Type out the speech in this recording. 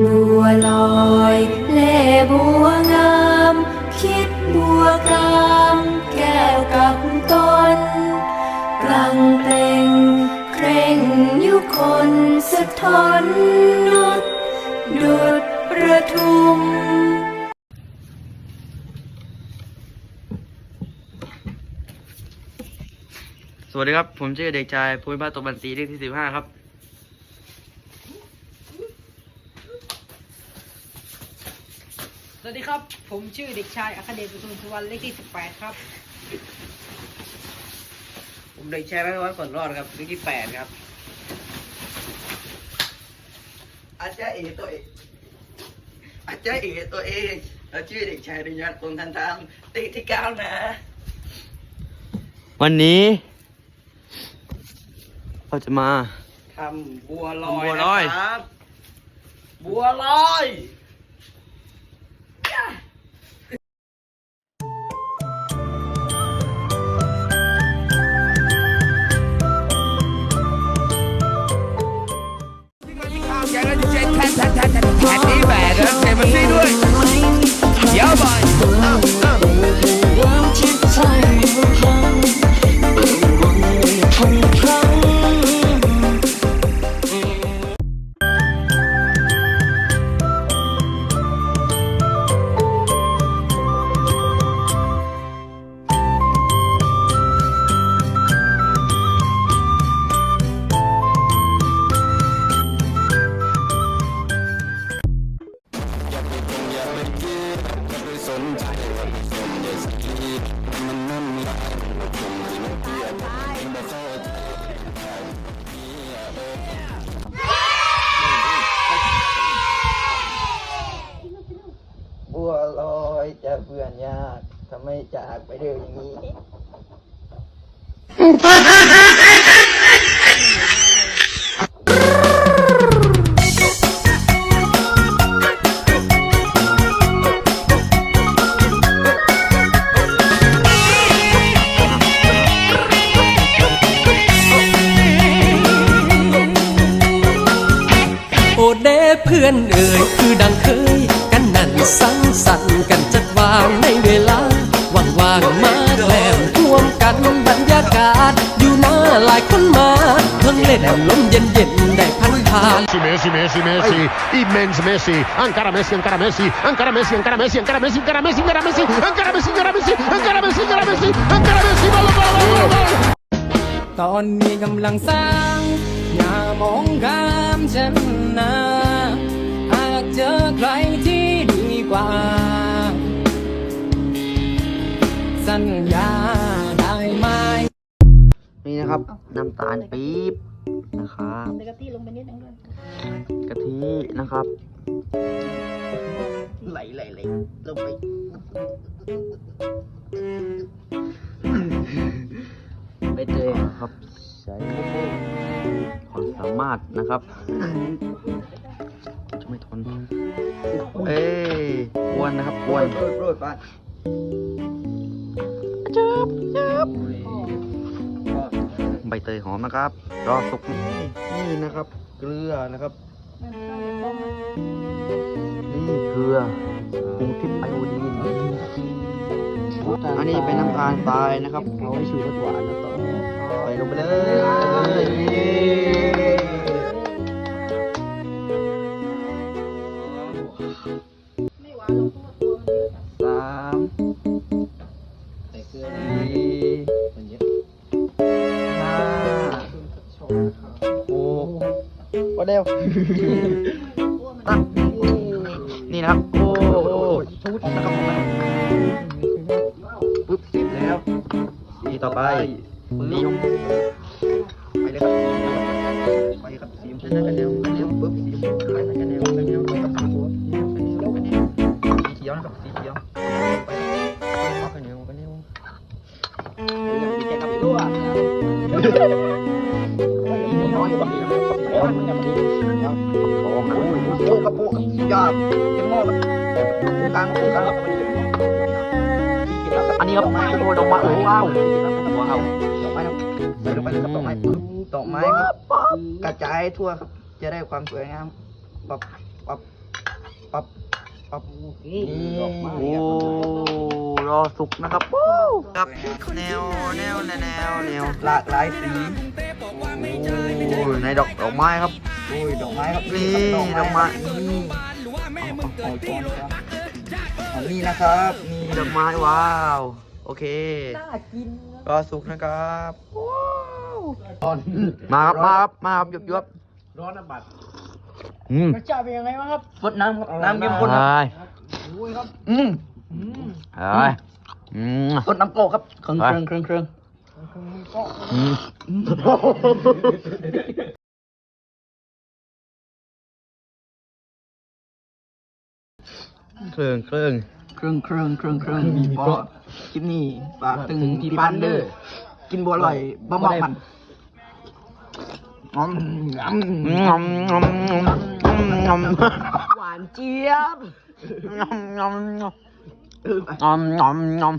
บัวลอยเล่บัวงาม คิดบัวกรามแก้วกับต้นกลังเปล่งเคร่งยุคนสะท้อนนุดดุดประทุมสวัสดีครับ ผมชื่อเด็กชายภูมิพัฒน์ตบันสีเลขที่สิบห้าครับ วัสดีครับ ผมชื่อเด็กชายอัคเดชประทุมสุวรรณเลขที่18ครับ ผมเด็กชายพัฒวัฒน์ผลรอดครับเลขที่แปดครับ อาจารย์เอตัวเองอาจารย์เอตัวเองเราชื่อเด็กชายดุญยัตน์พงษ์ทันทามเลขที่เก้านะ วันนี้ เราจะมา ทำบัวลอยบัวลอยนะครับ บัวลอย อนยากทำไมจากไปเร็วอย่างนี้ โอเดเพื่อนเอ่ยคือดังเคย กันนั่นสังสรรค์กันจัด วางในเวลาว่างๆมาแกล้มท่วมกันบรรยากาศ อยู่หน้าหลายคนมาเพิ่งเล่นลมเย็นๆได้พันผ่าน Messi, Messi, Messi, immens Messi, encara Messi, encara Messi, encara Messi, encara Messi, encara Messi, encara Messi, encara Messi, encara Messi, encara Messi, encara Messi, encara Messi, encara Messi, gol, gol, gol, gol, gol. ตอนนี้กำลังสร้างอย่ามองข้ามฉันนะหากเจอใครที่ดีกว่า สัญญาได้ไหมนี่นะครับน้ำตาลปี๊บนะครับกะทิลงไปนิดนึงด้วยกะทินะครับไหลไหลไหลลงไปไปเจอครับใช้ความสามารถนะครับจะไม่ทนเอ้ยอ้วนนะครับอ้วนโปรดโปรดป้าใบเตยหอมนะครับ รอสุกนี่นี่นะครับ เกลือนะครับนี่เกลือปรุงทิพย์ไอโอดีนอันนี้เป็นน้ำตาลทรายนะครับ เอาไว้ชูรสหวานนะต่อใส่ลงไปเลยสาม สี่ห้าหกว่าเร็วอะนี่นะครับ โอ้โหชุดนะครับปุ๊บสร็จแล้วสีต่อไปนี่ไปเลยครับไปครับสีชนจะกันแล้กันแล้วปุ๊บสี อันนี้กระปุกยองงอกกลางกลางอันนี้ครับโอ้ดอกไม้โอ้ว้าวว้าดอกไม้ครับใส่ลงไปเลยครับดอกไม้ปึ๊บดอกไม้ครับกระจายทั่วครับ จะได้ความสวยงามปับปับปับ ครับนี่โอ้รอสุกนะครับโอ้ครับแนวแนวแนวแนวแนวหลากหลายสีโอ้ในดอกดอกไม้ครับโอ้ยดอกไม้ครับนี่ดอกไม้นี่เอาเอาเอาช้อนครับอันนี้นะครับนี่ดอกไม้ว้าวโอเครอสุกนะครับว้าวมาครับมาครับมาครับหยุบหยุบร้อนบัด อืมรสชาติเป็นยังไงบ้างครับฟดน้ำครับน้ำเข้มข้นครับอืมอืมเอ้ยอืม ฟดน้ำโกครับเครื่องเครื่องเครื่องเครื่องอืมเครื่องเครื่องเครื่องเครื่องเครื่องเครื่องปอคลิปนี้ฝากถึงพี่ปันเด้อกินบัวลอยบะหมี่พันงอมงอมงอมงอม งอมหวานเจี๊ยบงอมงอมงอมงอมงอม